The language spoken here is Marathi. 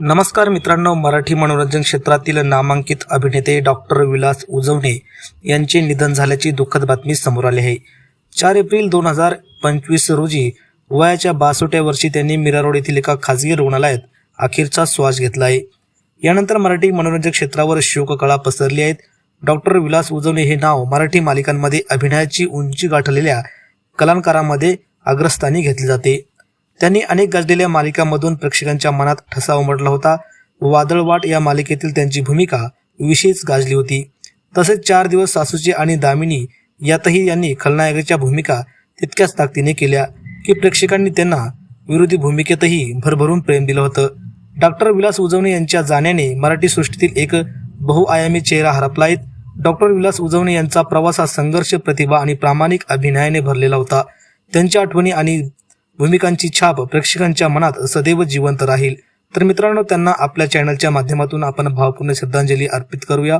नमस्कार मित्रांनो मराठी मनोरंजन क्षेत्रातील नामांकित अभिनेते डॉक्टर विलास उजवणे यांचे निधन झाल्याची दुःखद बातमी समोर आली आहे. चार एप्रिल दोन हजार पंचवीस रोजी वयाच्या बासोट्या वर्षी त्यांनी मीरा रोड येथील एका खासगी रुग्णालयात अखेरचा श्वास घेतला आहे. यानंतर मराठी मनोरंजन क्षेत्रावर शोककळा पसरली आहेत. डॉक्टर विलास उजवणे हे नाव मराठी मालिकांमध्ये अभिनयाची उंची गाठलेल्या कलाकारांमध्ये अग्रस्थानी घेतले जाते. त्यांनी अनेक गाजलेल्या मालिकांमधून प्रेक्षकांच्या मनात ठसा उमटला होता. वादळवाट या मालिकेतील त्यांची भूमिका विशेष गाजली होती. तसेच चार दिवस सासूची आणि दामिनी यातही यांनी खलनायकाच्या भूमिका तितक्याच ताकदीने केल्या की प्रेक्षकांनी त्यांना विरोधी भूमिकेतही भरभरून प्रेम दिलं होतं. डॉक्टर विलास उजवणे यांच्या जाण्याने मराठी सृष्टीतील एक बहुआयामी चेहरा हरपला डॉक्टर विलास उजवणे यांचा प्रवास हा संघर्ष प्रतिभा आणि प्रामाणिक अभिनयाने भरलेला होता. त्यांच्या आठवणी आणि भूमिकांची छाप प्रेक्षकांच्या मनात सदैव जिवंत राहील. तर मित्रांनो त्यांना आपल्या चॅनलच्या माध्यमातून आपण भावपूर्ण श्रद्धांजली अर्पित करूया.